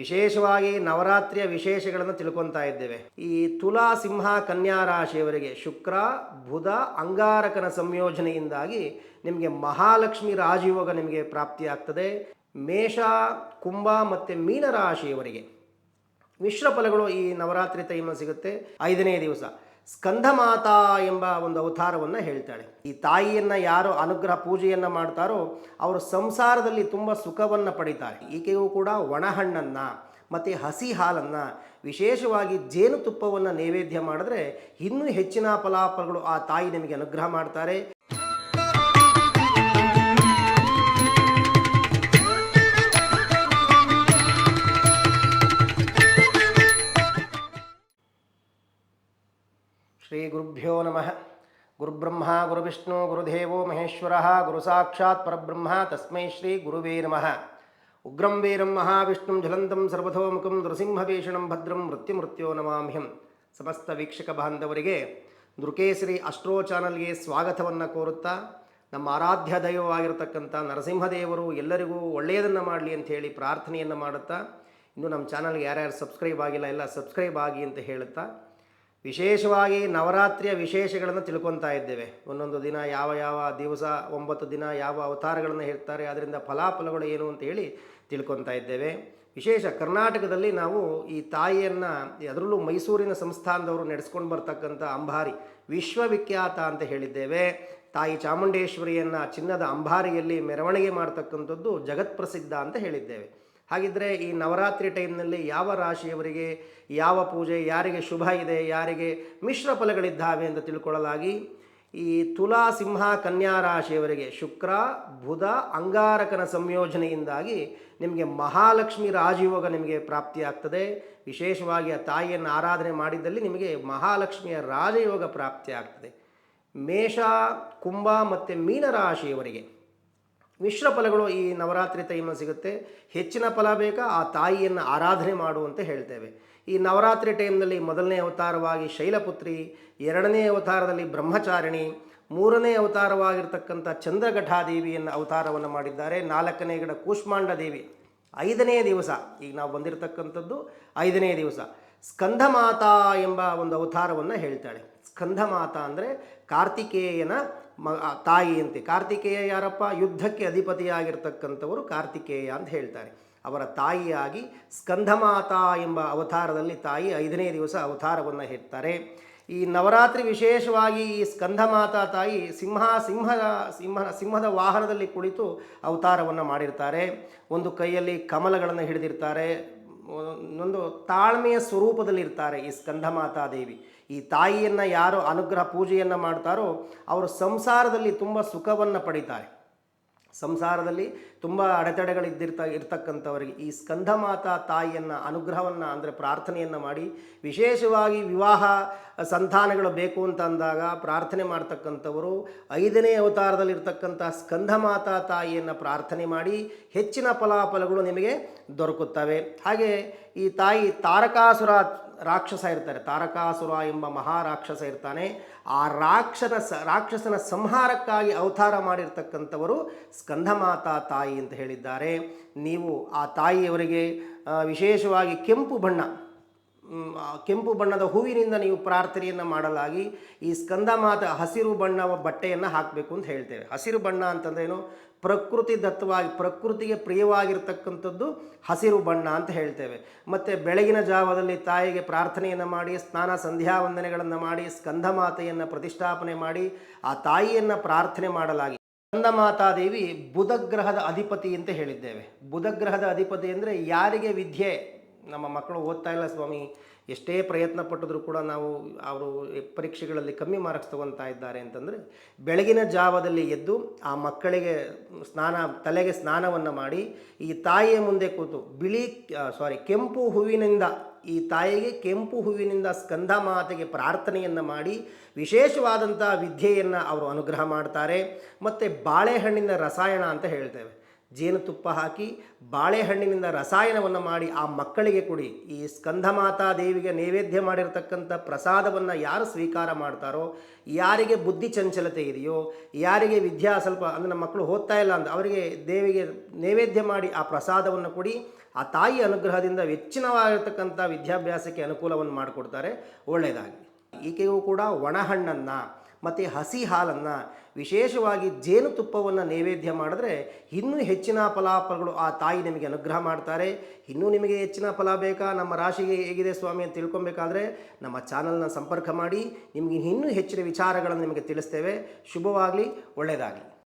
ವಿಶೇಷವಾಗಿ ನವರಾತ್ರಿಯ ವಿಶೇಷಗಳನ್ನು ತಿಳ್ಕೊತಾ ಇದ್ದೇವೆ. ಈ ತುಲಾ ಸಿಂಹ ಕನ್ಯಾ ರಾಶಿಯವರಿಗೆ ಶುಕ್ರ, ಬುಧ, ಅಂಗಾರಕನ ಸಂಯೋಜನೆಯಿಂದಾಗಿ ನಿಮಗೆ ಮಹಾಲಕ್ಷ್ಮಿ ರಾಜಯೋಗ ನಿಮಗೆ ಪ್ರಾಪ್ತಿಯಾಗ್ತದೆ. ಮೇಷ, ಕುಂಭ ಮತ್ತು ಮೀನರಾಶಿಯವರಿಗೆ ಮಿಶ್ರ ಫಲಗಳು ಈ ನವರಾತ್ರಿ ಟೈಮಲ್ಲಿ ಸಿಗುತ್ತೆ. ಐದನೇ ದಿವಸ. ಸ್ಕಂದಮಾತಾ ಎಂಬ ಒಂದು ಅವತಾರವನ್ನು ಹೇಳ್ತಾಳೆ. ಈ ತಾಯಿಯನ್ನು ಯಾರು ಅನುಗ್ರಹ ಪೂಜೆಯನ್ನು ಮಾಡ್ತಾರೋ ಅವರು ಸಂಸಾರದಲ್ಲಿ ತುಂಬ ಸುಖವನ್ನು ಪಡಿತಾರೆ. ಈಕೆಯೂ ಕೂಡ ಒಣಹಣ್ಣನ್ನು ಮತ್ತು ಹಸಿ ಹಾಲನ್ನು, ವಿಶೇಷವಾಗಿ ಜೇನುತುಪ್ಪವನ್ನು ನೈವೇದ್ಯ ಮಾಡಿದ್ರೆ ಇನ್ನೂ ಹೆಚ್ಚಿನ ಫಲಾಫಲಗಳು ಆ ತಾಯಿ ನಿಮಗೆ ಅನುಗ್ರಹ ಮಾಡ್ತಾರೆ. ಗುರುಭ್ಯೋ ನಮಃ. ಗುರುಬ್ರಹ್ಮ, ಗುರುವಿಷ್ಣು, ಗುರುದೇವೋ, ಮಹೇಶ್ವರ ಗುರು ಸಾಕ್ಷಾತ್ ಪರಬ್ರಹ್ಮ, ತಸ್ಮೈ ಶ್ರೀ ಗುರುವೇ ನಮಃ. ಉಗ್ರಂ ವೀರಂ ಮಹಾವಿಷ್ಣುಂ ಜಲಂತಂ ಸರ್ವಥೋಮುಖಂ ನೃಸಿಂಹಭೀಷಣಂ ಭದ್ರಂ ಮೃತ್ಯುಮೃತ್ಯೋ ನಮಾಮ್ಯಂ ಸಮಸ್ತ ವೀಕ್ಷಕ ಬಾಂಧವರಿಗೆ ನೃಕೇಸರಿ ಅಸ್ಟ್ರೋ ಚಾನಲ್ಗೆ ಸ್ವಾಗತವನ್ನು ಕೋರುತ್ತಾ, ನಮ್ಮ ಆರಾಧ್ಯ ದೈವವಾಗಿರತಕ್ಕಂಥ ನರಸಿಂಹದೇವರು ಎಲ್ಲರಿಗೂ ಒಳ್ಳೆಯದನ್ನು ಮಾಡಲಿ ಅಂತ ಹೇಳಿ ಪ್ರಾರ್ಥನೆಯನ್ನು ಮಾಡುತ್ತಾ, ಇನ್ನು ನಮ್ಮ ಚಾನಲ್ಗೆ ಯಾರ್ಯಾರು ಸಬ್ಸ್ಕ್ರೈಬ್ ಆಗಿಲ್ಲ ಎಲ್ಲ ಸಬ್ಸ್ಕ್ರೈಬ್ ಆಗಿ ಅಂತ ಹೇಳುತ್ತಾ ವಿಶೇಷವಾಗಿ ನವರಾತ್ರಿಯ ವಿಶೇಷಗಳನ್ನು ತಿಳ್ಕೊತಾ ಇದ್ದೇವೆ. ಒಂದೊಂದು ದಿನ ಯಾವ ಯಾವ ದಿವಸ, ಒಂಬತ್ತು ದಿನ ಯಾವ ಅವತಾರಗಳನ್ನು ಹೇಳ್ತಾರೆ, ಅದರಿಂದ ಫಲಾಫಲಗಳು ಏನು ಅಂತ ಹೇಳಿ ತಿಳ್ಕೊತಾ ಇದ್ದೇವೆ. ವಿಶೇಷ ಕರ್ನಾಟಕದಲ್ಲಿ ನಾವು ಈ ತಾಯಿಯನ್ನು ಅದರಲ್ಲೂ ಮೈಸೂರಿನ ಸಂಸ್ಥಾನದವರು ನಡೆಸ್ಕೊಂಡು ಬರ್ತಕ್ಕಂಥ ಅಂಬಾರಿ, ವಿಶ್ವವಿಖ್ಯಾತ ಅಂತ ಹೇಳಿದ್ದೇವೆ. ತಾಯಿ ಚಾಮುಂಡೇಶ್ವರಿಯನ್ನು ಚಿನ್ನದ ಅಂಬಾರಿಯಲ್ಲಿ ಮೆರವಣಿಗೆ ಮಾಡ್ತಕ್ಕಂಥದ್ದು ಜಗತ್ಪ್ರಸಿದ್ಧ ಅಂತ ಹೇಳಿದ್ದೇವೆ. ಹಾಗಿದ್ದರೆ ಈ ನವರಾತ್ರಿ ಟೈಮ್ನಲ್ಲಿ ಯಾವ ರಾಶಿಯವರಿಗೆ ಯಾವ ಪೂಜೆ, ಯಾರಿಗೆ ಶುಭ ಇದೆ, ಯಾರಿಗೆ ಮಿಶ್ರ ಫಲಗಳಿದ್ದಾವೆ ಅಂತ ತಿಳ್ಕೊಳ್ಳಲಾಗಿ ಈ ತುಲಾ ಸಿಂಹ ಕನ್ಯಾ ರಾಶಿಯವರಿಗೆ ಶುಕ್ರ, ಬುಧ, ಅಂಗಾರಕನ ಸಂಯೋಜನೆಯಿಂದಾಗಿ ನಿಮಗೆ ಮಹಾಲಕ್ಷ್ಮಿ ರಾಜಯೋಗ ನಿಮಗೆ ಪ್ರಾಪ್ತಿಯಾಗ್ತದೆ. ವಿಶೇಷವಾಗಿ ಆ ತಾಯಿಯನ್ನು ಆರಾಧನೆ ಮಾಡಿದ್ದಲ್ಲಿ ನಿಮಗೆ ಮಹಾಲಕ್ಷ್ಮಿಯ ರಾಜಯೋಗ ಪ್ರಾಪ್ತಿಯಾಗ್ತದೆ. ಮೇಷ, ಕುಂಭ ಮತ್ತು ಮೀನರಾಶಿಯವರಿಗೆ ಮಿಶ್ರ ಫಲಗಳು ಈ ನವರಾತ್ರಿ ಟೈಮಲ್ಲಿ ಸಿಗುತ್ತೆ. ಹೆಚ್ಚಿನ ಫಲ ಬೇಕಾ ಆ ತಾಯಿಯನ್ನು ಆರಾಧನೆ ಮಾಡು ಅಂತ ಹೇಳ್ತೇವೆ. ಈ ನವರಾತ್ರಿ ಟೈಮ್ನಲ್ಲಿ ಮೊದಲನೇ ಅವತಾರವಾಗಿ ಶೈಲಪುತ್ರಿ, ಎರಡನೇ ಅವತಾರದಲ್ಲಿ ಬ್ರಹ್ಮಚಾರಿಣಿ, ಮೂರನೇ ಅವತಾರವಾಗಿರ್ತಕ್ಕಂಥ ಚಂದ್ರಘಟಾದೇವಿಯನ್ನು ಅವತಾರವನ್ನು ಮಾಡಿದ್ದಾರೆ. ನಾಲ್ಕನೇ ಗಿಡ ಕೂಷ್ಮಾಂಡ ದೇವಿ. ಐದನೇ ದಿವಸ, ಈಗ ನಾವು ಬಂದಿರತಕ್ಕಂಥದ್ದು ಐದನೇ ದಿವಸ. ಸ್ಕಂಧಮಾತಾ ಎಂಬ ಒಂದು ಅವತಾರವನ್ನು ಹೇಳ್ತಾಳೆ. ಸ್ಕಂದಮಾತಾ ಅಂದರೆ ಕಾರ್ತಿಕೇಯನ ಮ ತಾಯಿಯಂತೆ ಕಾರ್ತಿಕೇಯ ಯಾರಪ್ಪ? ಯುದ್ಧಕ್ಕೆ ಅಧಿಪತಿಯಾಗಿರ್ತಕ್ಕಂಥವರು ಕಾರ್ತಿಕೇಯ ಅಂತ ಹೇಳ್ತಾರೆ. ಅವರ ತಾಯಿಯಾಗಿ ಸ್ಕಂಧಮಾತಾ ಎಂಬ ಅವತಾರದಲ್ಲಿ ತಾಯಿ ಐದನೇ ದಿವಸ ಅವತಾರವನ್ನು ಹೇಳ್ತಾರೆ ಈ ನವರಾತ್ರಿ ವಿಶೇಷವಾಗಿ ಈ ಸ್ಕಂಧಮಾತಾ ತಾಯಿ ಸಿಂಹ ಸಿಂಹದ ಸಿಂಹ, ಸಿಂಹದ ವಾಹನದಲ್ಲಿ ಕುಳಿತು ಅವತಾರವನ್ನು ಮಾಡಿರ್ತಾರೆ. ಒಂದು ಕೈಯಲ್ಲಿ ಕಮಲಗಳನ್ನು ಹಿಡಿದಿರ್ತಾರೆ. ಒಂದು ತಾಳ್ಮೆಯ ಸ್ವರೂಪದಲ್ಲಿರ್ತಾರೆ ಈ ಸ್ಕಂದಮಾತಾ ದೇವಿ. ಈ ತಾಯಿಯನ್ನು ಯಾರು ಅನುಗ್ರಹ ಪೂಜೆಯನ್ನು ಮಾಡ್ತಾರೋ ಅವರು ಸಂಸಾರದಲ್ಲಿ ತುಂಬ ಸುಖವನ್ನು ಪಡಿತಾರೆ. ಸಂಸಾರದಲ್ಲಿ ತುಂಬ ಅಡೆತಡೆಗಳಿದ್ದಿರ್ತ, ಇರ್ತಕ್ಕಂಥವರಿಗೆ ಈ ಸ್ಕಂದಮಾತಾ ತಾಯಿಯನ್ನು ಅನುಗ್ರಹವನ್ನು ಅಂದರೆ ಪ್ರಾರ್ಥನೆಯನ್ನು ಮಾಡಿ, ವಿಶೇಷವಾಗಿ ವಿವಾಹ ಸಂತಾನಗಳು ಬೇಕು ಅಂತ ಅಂದಾಗ ಪ್ರಾರ್ಥನೆ ಮಾಡ್ತಕ್ಕಂಥವರು ಐದನೇ ಅವತಾರದಲ್ಲಿರ್ತಕ್ಕಂಥ ಸ್ಕಂದಮಾತಾ ತಾಯಿಯನ್ನು ಪ್ರಾರ್ಥನೆ ಮಾಡಿ ಹೆಚ್ಚಿನ ಫಲಾಫಲಗಳು ನಿಮಗೆ ದೊರಕುತ್ತವೆ. ಹಾಗೆ ಈ ತಾಯಿ ತಾರಕಾಸುರ ರಾಕ್ಷಸ ಇರ್ತಾರೆ. ತಾರಕಾಸುರ ಎಂಬ ಮಹಾರಾಕ್ಷಸ ಇರ್ತಾನೆ. ಆ ರಾಕ್ಷಸ ರಾಕ್ಷಸನ ಸಂಹಾರಕ್ಕಾಗಿ ಅವತಾರ ಮಾಡಿರ್ತಕ್ಕಂಥವರು ಸ್ಕಂದಮಾತಾ ತಾಯಿ ಅಂತ ಹೇಳಿದ್ದಾರೆ. ನೀವು ಆ ತಾಯಿಯವರಿಗೆ ವಿಶೇಷವಾಗಿ ಕೆಂಪು ಬಣ್ಣ ಕೆಂಪು ಬಣ್ಣದ ಹೂವಿನಿಂದ ನೀವು ಪ್ರಾರ್ಥನೆಯನ್ನು ಮಾಡಲಾಗಿ ಈ ಸ್ಕಂದ ಮಾತ ಹಸಿರು ಬಣ್ಣ ಬಟ್ಟೆಯನ್ನು ಹಾಕಬೇಕು ಅಂತ ಹೇಳ್ತೇವೆ. ಹಸಿರು ಬಣ್ಣ ಅಂತಂದ್ರೇನು ಪ್ರಕೃತಿ ದತ್ತವಾಗಿ, ಪ್ರಕೃತಿಗೆ ಪ್ರಿಯವಾಗಿರ್ತಕ್ಕಂಥದ್ದು ಹಸಿರು ಬಣ್ಣ ಅಂತ ಹೇಳ್ತೇವೆ. ಮತ್ತು ಬೆಳಗಿನ ಜಾವದಲ್ಲಿ ತಾಯಿಗೆ ಪ್ರಾರ್ಥನೆಯನ್ನು ಮಾಡಿ, ಸ್ನಾನ ಸಂಧ್ಯಾ ವಂದನೆಗಳನ್ನು ಮಾಡಿ, ಸ್ಕಂದಮಾತೆಯನ್ನು ಪ್ರತಿಷ್ಠಾಪನೆ ಮಾಡಿ, ಆ ತಾಯಿಯನ್ನು ಪ್ರಾರ್ಥನೆ ಮಾಡಲಾಗಿ. ಸ್ಕಂದಮಾತಾದೇವಿ ಬುಧಗ್ರಹದ ಅಧಿಪತಿ ಅಂತ ಹೇಳಿದ್ದೇವೆ. ಬುಧಗ್ರಹದ ಅಧಿಪತಿ ಅಂದರೆ ಯಾರಿಗೆ ವಿದ್ಯೆ? ನಮ್ಮ ಮಕ್ಕಳು ಓದ್ತಾ ಇಲ್ಲ ಸ್ವಾಮಿ. ಎಷ್ಟೇ ಪ್ರಯತ್ನ ಪಟ್ಟಿದ್ರು ಕೂಡ ನಾವು ಅವರು ಪರೀಕ್ಷೆಗಳಲ್ಲಿ ಕಮ್ಮಿ ಮಾರ್ಕ್ಸ್ ತಗೊತಾ ಇದ್ದಾರೆ ಅಂತಂದರೆ ಬೆಳಗಿನ ಜಾವದಲ್ಲಿ ಎದ್ದು ಆ ಮಕ್ಕಳಿಗೆ ಸ್ನಾನ, ತಲೆಗೆ ಸ್ನಾನವನ್ನು ಮಾಡಿ ಈ ತಾಯಿಯ ಮುಂದೆ ಕೂತು ಬಿಳಿ ಸಾರಿ ಕೆಂಪು ಹೂವಿನಿಂದ ಈ ತಾಯಿಗೆ ಕೆಂಪು ಹೂವಿನಿಂದ ಸ್ಕಂಧ ಮಾತೆಗೆ ಪ್ರಾರ್ಥನೆಯನ್ನು ಮಾಡಿ ವಿಶೇಷವಾದಂಥ ವಿದ್ಯೆಯನ್ನು ಅವರು ಅನುಗ್ರಹ ಮಾಡ್ತಾರೆ. ಮತ್ತು ಬಾಳೆಹಣ್ಣಿನ ರಸಾಯನ ಅಂತ ಹೇಳ್ತೇವೆ. ಜೇನುತುಪ್ಪ ಹಾಕಿ ಬಾಳೆಹಣ್ಣಿನಿಂದ ರಸಾಯನವನ್ನು ಮಾಡಿ ಆ ಮಕ್ಕಳಿಗೆ ಕೊಡಿ. ಈ ಸ್ಕಂದಮಾತಾ ದೇವಿಗೆ ನೈವೇದ್ಯ ಮಾಡಿರತಕ್ಕಂಥ ಪ್ರಸಾದವನ್ನು ಯಾರು ಸ್ವೀಕಾರ ಮಾಡ್ತಾರೋ, ಯಾರಿಗೆ ಬುದ್ಧಿ ಚಂಚಲತೆ ಇದೆಯೋ, ಯಾರಿಗೆ ವಿದ್ಯಾ ಸ್ವಲ್ಪ ಅಂದರೆ ನಮ್ಮ ಮಕ್ಕಳು ಓದ್ತಾ ಇಲ್ಲ ಅಂತ ಅವರಿಗೆ ದೇವಿಗೆ ನೈವೇದ್ಯ ಮಾಡಿ ಆ ಪ್ರಸಾದವನ್ನು ಕೊಡಿ. ಆ ತಾಯಿ ಅನುಗ್ರಹದಿಂದ ಹೆಚ್ಚಿನವಾಗಿರ್ತಕ್ಕಂಥ ವಿದ್ಯಾಭ್ಯಾಸಕ್ಕೆ ಅನುಕೂಲವನ್ನು ಮಾಡಿಕೊಡ್ತಾರೆ. ಒಳ್ಳೆಯದಾಗಿ ಈಕೆಯೂ ಕೂಡ ಒಣಹಣ್ಣನ್ನು ಮತ್ತು ಹಸಿ ಹಾಲನ್ನು, ವಿಶೇಷವಾಗಿ ಜೇನುತುಪ್ಪವನ್ನು ನೈವೇದ್ಯ ಮಾಡಿದ್ರೆ ಇನ್ನೂ ಹೆಚ್ಚಿನ ಫಲಾಫಲಗಳು ಆ ತಾಯಿ ನಿಮಗೆ ಅನುಗ್ರಹ ಮಾಡ್ತಾರೆ. ಇನ್ನೂ ನಿಮಗೆ ಹೆಚ್ಚಿನ ಫಲ ಬೇಕಾ? ನಮ್ಮ ರಾಶಿಗೆ ಹೇಗಿದೆ ಸ್ವಾಮಿ ಅಂತ ತಿಳ್ಕೊಬೇಕಾದ್ರೆ ನಮ್ಮ ಚಾನಲ್ನ ಸಂಪರ್ಕ ಮಾಡಿ, ನಿಮಗೆ ಇನ್ನೂ ಹೆಚ್ಚಿನ ವಿಚಾರಗಳನ್ನು ನಿಮಗೆ ತಿಳಿಸ್ತೇವೆ. ಶುಭವಾಗಲಿ, ಒಳ್ಳೆಯದಾಗಲಿ.